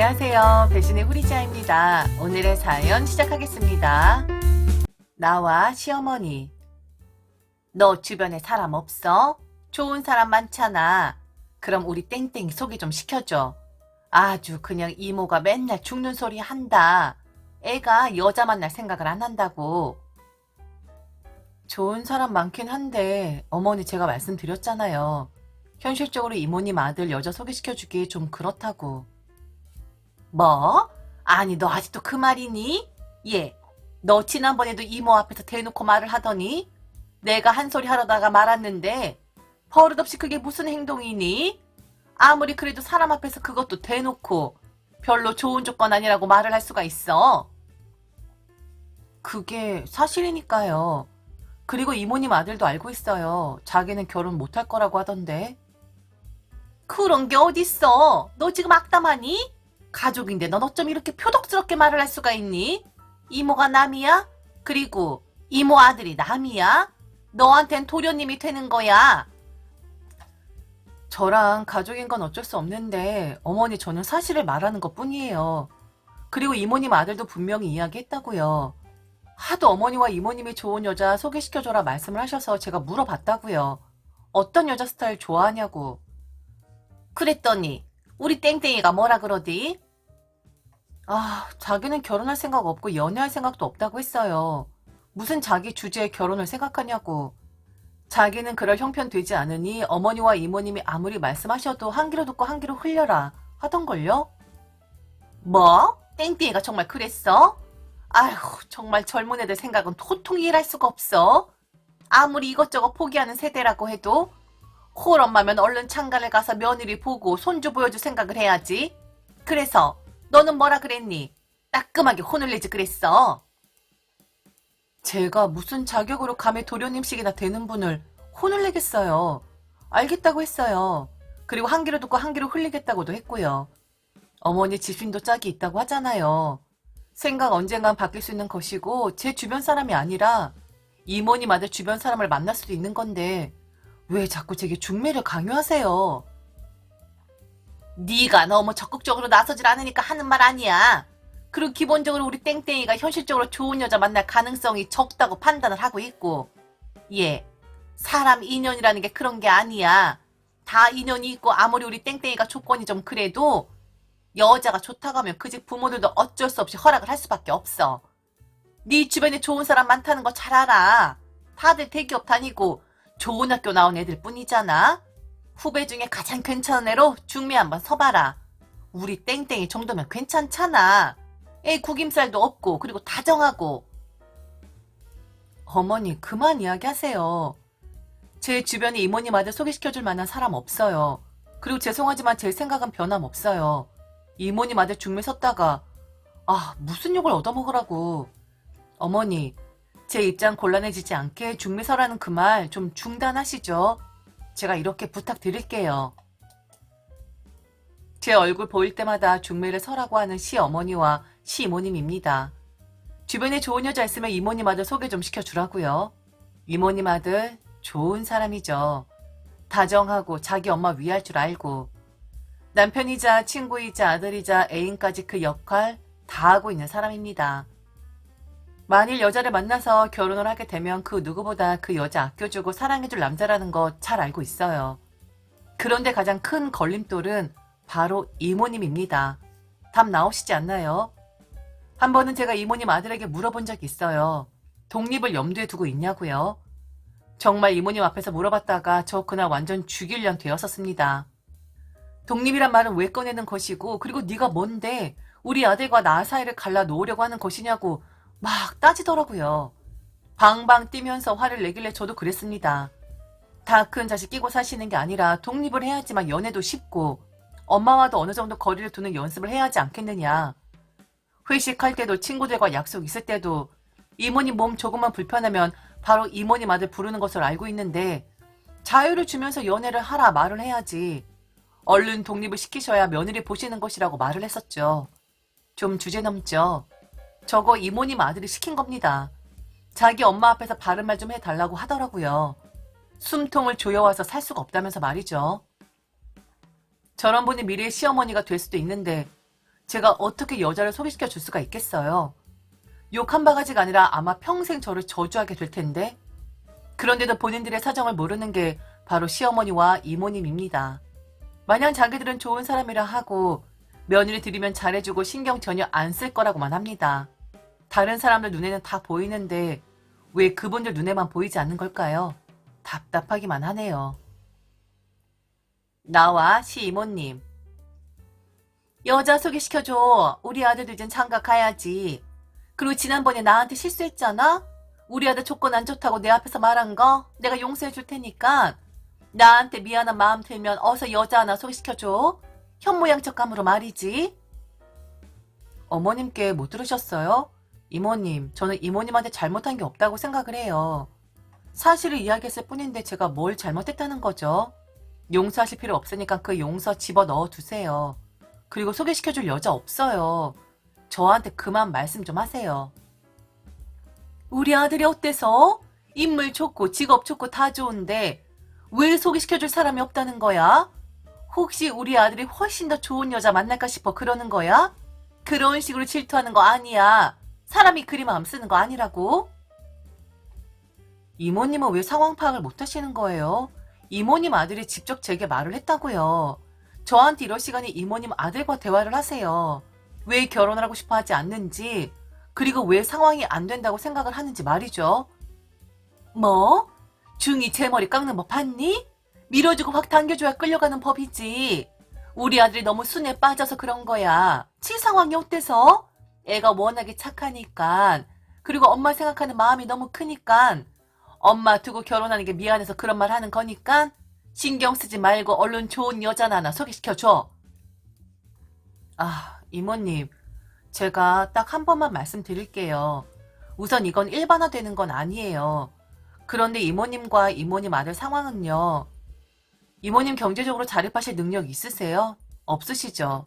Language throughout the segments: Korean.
안녕하세요. 배신의 후리자입니다. 오늘의 사연 시작하겠습니다. 나와 시어머니. 너 주변에 사람 없어? 좋은 사람 많잖아. 그럼 우리 땡땡이 소개 좀 시켜줘. 아주 그냥 이모가 맨날 죽는 소리 한다. 애가 여자 만날 생각을 안 한다고. 좋은 사람 많긴 한데 어머니 제가 말씀드렸잖아요. 현실적으로 이모님 아들 여자 소개시켜주기 좀 그렇다고. 뭐? 아니 너 아직도 그 말이니? 예. 너 지난번에도 이모 앞에서 대놓고 말을 하더니 내가 한 소리 하려다가 말았는데 버릇없이 그게 무슨 행동이니? 아무리 그래도 사람 앞에서 그것도 대놓고 별로 좋은 조건 아니라고 말을 할 수가 있어. 그게 사실이니까요. 그리고 이모님 아들도 알고 있어요. 자기는 결혼 못할 거라고 하던데. 그런 게 어딨어? 너 지금 악담하니? 가족인데 넌 어쩜 이렇게 표독스럽게 말을 할 수가 있니? 이모가 남이야? 그리고 이모 아들이 남이야? 너한텐 도련님이 되는 거야. 저랑 가족인 건 어쩔 수 없는데 어머니 저는 사실을 말하는 것 뿐이에요. 그리고 이모님 아들도 분명히 이야기했다고요. 하도 어머니와 이모님이 좋은 여자 소개시켜줘라 말씀을 하셔서 제가 물어봤다고요. 어떤 여자 스타일 좋아하냐고. 그랬더니 우리 땡땡이가 뭐라 그러디? 아, 자기는 결혼할 생각 없고 연애할 생각도 없다고 했어요. 무슨 자기 주제에 결혼을 생각하냐고. 자기는 그럴 형편 되지 않으니 어머니와 이모님이 아무리 말씀하셔도 한 귀로 듣고 한 귀로 흘려라 하던걸요? 뭐? 땡땡이가 정말 그랬어? 아휴, 정말 젊은 애들 생각은 도통 이해할 수가 없어. 아무리 이것저것 포기하는 세대라고 해도 홀 엄마면 얼른 창가를 가서 며느리 보고 손주 보여줄 생각을 해야지. 그래서 너는 뭐라 그랬니? 따끔하게 혼을 내지 그랬어. 제가 무슨 자격으로 감히 도련님식이나 되는 분을 혼을 내겠어요. 알겠다고 했어요. 그리고 한 귀로 듣고 한 귀로 흘리겠다고도 했고요. 어머니 지신도 짝이 있다고 하잖아요. 생각 언젠간 바뀔 수 있는 것이고 제 주변 사람이 아니라 이모님 아들 주변 사람을 만날 수도 있는 건데 왜 자꾸 제게 중매를 강요하세요? 네가 너무 적극적으로 나서질 않으니까 하는 말 아니야. 그리고 기본적으로 우리 땡땡이가 현실적으로 좋은 여자 만날 가능성이 적다고 판단을 하고 있고 예, 사람 인연이라는 게 그런 게 아니야. 다 인연이 있고 아무리 우리 땡땡이가 조건이 좀 그래도 여자가 좋다고 하면 그 집 부모들도 어쩔 수 없이 허락을 할 수밖에 없어. 네 주변에 좋은 사람 많다는 거 잘 알아. 다들 대기업 다니고 좋은 학교 나온 애들 뿐이잖아. 후배 중에 가장 괜찮은 애로 중매 한번 서봐라. 우리 땡땡이 정도면 괜찮잖아. 애 구김살도 없고 그리고 다정하고. 어머니 그만 이야기하세요. 제 주변에 이모님 아들 소개시켜줄 만한 사람 없어요. 그리고 죄송하지만 제 생각은 변함없어요. 이모님 아들 중매 섰다가 아 무슨 욕을 얻어먹으라고. 어머니 제 입장 곤란해지지 않게 중매 서라는 그 말 좀 중단하시죠. 제가 이렇게 부탁드릴게요. 제 얼굴 보일 때마다 중매를 서라고 하는 시어머니와 시이모님입니다. 주변에 좋은 여자 있으면 이모님 아들 소개 좀 시켜주라고요. 이모님 아들 좋은 사람이죠. 다정하고 자기 엄마 위할 줄 알고 남편이자 친구이자 아들이자 애인까지 그 역할 다 하고 있는 사람입니다. 만일 여자를 만나서 결혼을 하게 되면 그 누구보다 그 여자 아껴주고 사랑해줄 남자라는 거 잘 알고 있어요. 그런데 가장 큰 걸림돌은 바로 이모님입니다. 답 나오시지 않나요? 한 번은 제가 이모님 아들에게 물어본 적이 있어요. 독립을 염두에 두고 있냐고요? 정말 이모님 앞에서 물어봤다가 저 그날 완전 죽일년 되었었습니다. 독립이란 말은 왜 꺼내는 것이고 그리고 네가 뭔데 우리 아들과 나 사이를 갈라 놓으려고 하는 것이냐고 막 따지더라고요. 방방 뛰면서 화를 내길래 저도 그랬습니다. 다 큰 자식 끼고 사시는 게 아니라 독립을 해야지만 연애도 쉽고 엄마와도 어느 정도 거리를 두는 연습을 해야 하지 않겠느냐. 회식할 때도 친구들과 약속 있을 때도 이모님 몸 조금만 불편하면 바로 이모님 아들 부르는 것을 알고 있는데 자유를 주면서 연애를 하라 말을 해야지. 얼른 독립을 시키셔야 며느리 보시는 것이라고 말을 했었죠. 좀 주제 넘죠. 저거 이모님 아들이 시킨 겁니다. 자기 엄마 앞에서 바른 말 좀 해달라고 하더라고요. 숨통을 조여와서 살 수가 없다면서 말이죠. 저런 분이 미래의 시어머니가 될 수도 있는데 제가 어떻게 여자를 소개시켜 줄 수가 있겠어요? 욕 한 바가지가 아니라 아마 평생 저를 저주하게 될 텐데. 그런데도 본인들의 사정을 모르는 게 바로 시어머니와 이모님입니다. 마냥 자기들은 좋은 사람이라 하고 며느리 들이면 잘해주고 신경 전혀 안 쓸 거라고만 합니다. 다른 사람들 눈에는 다 보이는데 왜 그분들 눈에만 보이지 않는 걸까요? 답답하기만 하네요. 나와 시이모님. 여자 소개시켜줘. 우리 아들도 이젠 장가 가야지. 그리고 지난번에 나한테 실수했잖아? 우리 아들 조건 안 좋다고 내 앞에서 말한 거 내가 용서해 줄 테니까 나한테 미안한 마음 들면 어서 여자 하나 소개시켜줘. 현모양처감으로 말이지. 어머님께 못 들으셨어요? 이모님, 저는 이모님한테 잘못한 게 없다고 생각을 해요. 사실을 이야기했을 뿐인데 제가 뭘 잘못했다는 거죠? 용서하실 필요 없으니까 그 용서 집어 넣어 두세요. 그리고 소개시켜줄 여자 없어요. 저한테 그만 말씀 좀 하세요. 우리 아들이 어때서? 인물 좋고 직업 좋고 다 좋은데 왜 소개시켜줄 사람이 없다는 거야? 혹시 우리 아들이 훨씬 더 좋은 여자 만날까 싶어 그러는 거야? 그런 식으로 질투하는 거 아니야. 사람이 그리 마음 쓰는 거 아니라고? 이모님은 왜 상황 파악을 못 하시는 거예요? 이모님 아들이 직접 제게 말을 했다고요. 저한테 이럴 시간에 이모님 아들과 대화를 하세요. 왜 결혼을 하고 싶어 하지 않는지, 그리고 왜 상황이 안 된다고 생각을 하는지 말이죠. 뭐? 중이 제 머리 깎는 법 봤니? 밀어주고 확 당겨줘야 끌려가는 법이지. 우리 아들이 너무 순에 빠져서 그런 거야. 치 상황이 어때서? 애가 워낙에 착하니까. 그리고 엄마 생각하는 마음이 너무 크니까. 엄마 두고 결혼하는 게 미안해서 그런 말 하는 거니까. 신경 쓰지 말고 얼른 좋은 여자 하나 소개시켜줘. 아, 이모님. 제가 딱 한 번만 말씀드릴게요. 우선 이건 일반화되는 건 아니에요. 그런데 이모님과 이모님 아들 상황은요. 이모님 경제적으로 자립하실 능력 있으세요? 없으시죠?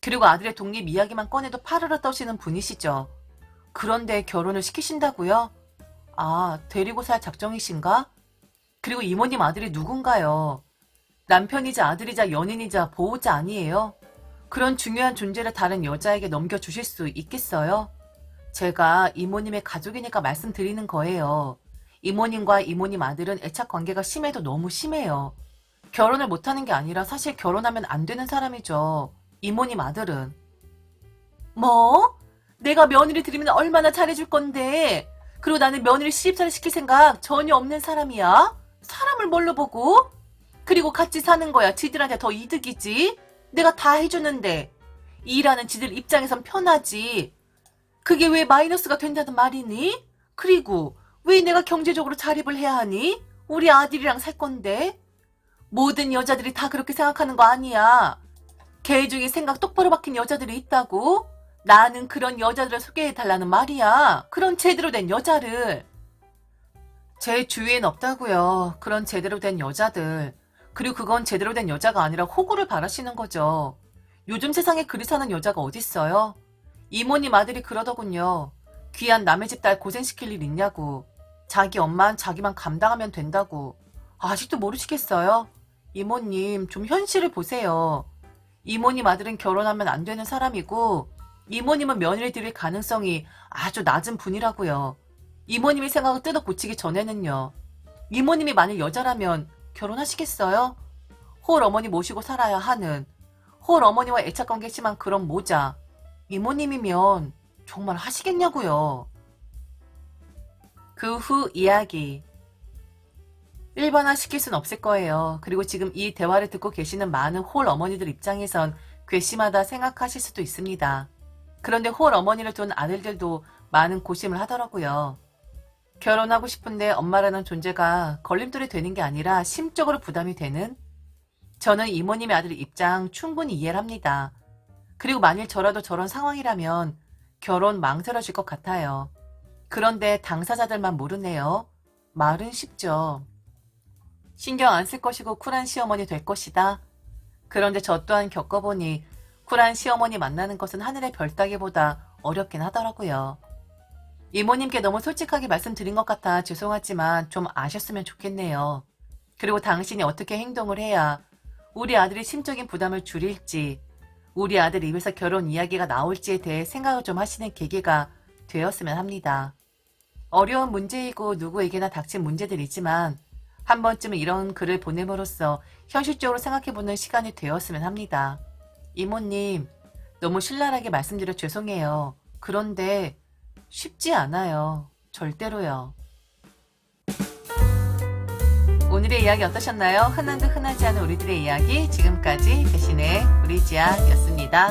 그리고 아들의 독립 이야기만 꺼내도 파르르 떠시는 분이시죠? 그런데 결혼을 시키신다고요? 아, 데리고 살 작정이신가? 그리고 이모님 아들이 누군가요? 남편이자 아들이자 연인이자 보호자 아니에요? 그런 중요한 존재를 다른 여자에게 넘겨주실 수 있겠어요? 제가 이모님의 가족이니까 말씀드리는 거예요. 이모님과 이모님 아들은 애착 관계가 심해도 너무 심해요. 결혼을 못하는 게 아니라 사실 결혼하면 안 되는 사람이죠. 이모님 아들은. 뭐? 내가 며느리 들이면 얼마나 잘해줄 건데. 그리고 나는 며느리 시집살이 시킬 생각 전혀 없는 사람이야. 사람을 뭘로 보고? 그리고 같이 사는 거야. 지들한테 더 이득이지. 내가 다 해주는데. 일하는 지들 입장에선 편하지. 그게 왜 마이너스가 된다는 말이니? 그리고 왜 내가 경제적으로 자립을 해야 하니? 우리 아들이랑 살 건데. 모든 여자들이 다 그렇게 생각하는 거 아니야. 개 중에 생각 똑바로 박힌 여자들이 있다고? 나는 그런 여자들을 소개해달라는 말이야. 그런 제대로 된 여자를. 제 주위엔 없다고요. 그런 제대로 된 여자들. 그리고 그건 제대로 된 여자가 아니라 호구를 바라시는 거죠. 요즘 세상에 그리 사는 여자가 어딨어요? 이모님 아들이 그러더군요. 귀한 남의 집 딸 고생시킬 일 있냐고. 자기 엄만 자기만 감당하면 된다고. 아직도 모르시겠어요? 이모님, 좀 현실을 보세요. 이모님 아들은 결혼하면 안 되는 사람이고, 이모님은 며느리 드릴 가능성이 아주 낮은 분이라고요. 이모님이 생각을 뜯어 고치기 전에는요. 이모님이 만일 여자라면 결혼하시겠어요? 홀 어머니 모시고 살아야 하는, 홀 어머니와 애착관계 심한 그런 모자. 이모님이면 정말 하시겠냐고요. 그 후 이야기. 일반화 시킬 순 없을 거예요. 그리고 지금 이 대화를 듣고 계시는 많은 홀 어머니들 입장에선 괘씸하다 생각하실 수도 있습니다. 그런데 홀 어머니를 둔 아들들도 많은 고심을 하더라고요. 결혼하고 싶은데 엄마라는 존재가 걸림돌이 되는 게 아니라 심적으로 부담이 되는? 저는 이모님의 아들 입장 충분히 이해를 합니다. 그리고 만일 저라도 저런 상황이라면 결혼 망설여질 것 같아요. 그런데 당사자들만 모르네요. 말은 쉽죠. 신경 안 쓸 것이고 쿨한 시어머니 될 것이다. 그런데 저 또한 겪어보니 쿨한 시어머니 만나는 것은 하늘의 별 따기보다 어렵긴 하더라고요. 이모님께 너무 솔직하게 말씀드린 것 같아 죄송하지만 좀 아셨으면 좋겠네요. 그리고 당신이 어떻게 행동을 해야 우리 아들이 심적인 부담을 줄일지, 우리 아들 입에서 결혼 이야기가 나올지에 대해 생각을 좀 하시는 계기가 되었으면 합니다. 어려운 문제이고 누구에게나 닥친 문제들이지만 한 번쯤은 이런 글을 보냄으로써 현실적으로 생각해보는 시간이 되었으면 합니다. 이모님, 너무 신랄하게 말씀드려 죄송해요. 그런데 쉽지 않아요. 절대로요. 오늘의 이야기 어떠셨나요? 흔한 듯 흔하지 않은 우리들의 이야기 지금까지 대신에 우리 지아였습니다.